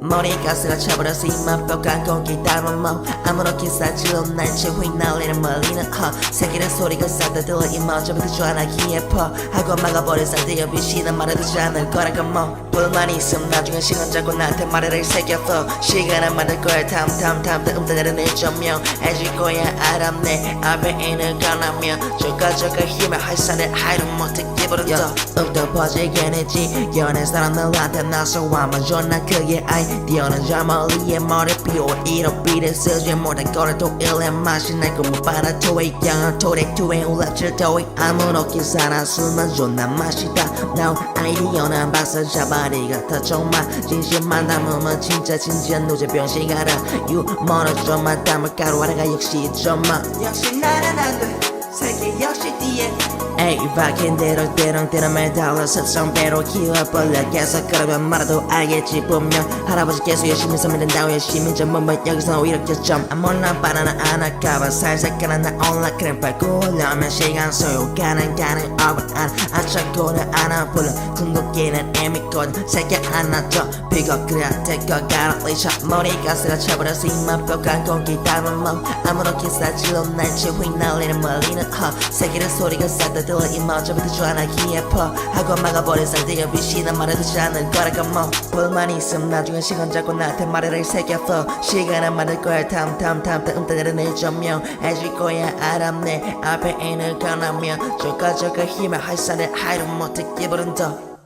머리가 쓰러져버려서 이마뼈가 공기 닮은 뭐. 아무렇게 싸질러 날채 휘날리는 멀리는 허 새끼는 소리가 싹다 들려 이마저부터 좋아하기에 퍼. 하고 막아버린 상대여 비시는 말을 듣지 않을 거라고 뭐. 불만이 있음 나중에 시간 잡고 나한테 말을 새겼어. 시간은 만들 거야. 다음 다음 다음 다음 다음 조명 해줄 거야 알았네. 앞에 있는 거라면 저가 저가 힘을 할산을 하이를 못해 기분은 더 더욱더 퍼지게 했지. 연애 사람들한테 나서 와만 존나 크게 아이 디어는 저 멀리에 머리 비워 이런 비를 쓰지 못한 거를 또 일에 맛이 날고 못 받아 토익 영어 토익 투행 울랍질 토익 아무렇게 살아 술만 존나 마시다. 나온 아이디어는 박사 자바리 같아 정말. 진심만 담으면 진짜 진지한 노제 병신 같아 유머를 좀만 담을 가루 하나가 역시 좀만. 역시 나는 안돼 에 에이 박힌 대로 때론 때론 매달려 세상배로 키워버려 계속 그러면 말아도 알겠지 분명 할아버지께서 열심히 섬이른다고 열심히 전부뭐 여기서 이렇게 좀 아무나 바나나 안할까봐 살살 끄는 나 온라 그래 밟고 오려면 시간 소요 가는 가는 억울 안 아차고는 안아 불러 궁극기는 애미거든 새끼 하나 더 비거 그래야 될것 같아 리셔 머리가 쓰러져버려서 이마뼈가 공기 닮은 뭐 아무렇게 싸질러 날치 휘날리는 멀리는 허 새끼는 소리가 싹다 들려 이마저부터 좋아하기에 퍼 하고 막아버린 상대여 비시는 말을 듣지 않을 거라고 뭐 불만이 있음 나중에 시간 잡고 나한테 말을 새겼어 시간은 만들 거야 다음 다음 다음 다음 다음 조명. 해줄 거야 알았네. 앞에 있는 거라면 저가 저가 힘을 할산을 하이를 못해 기분은 더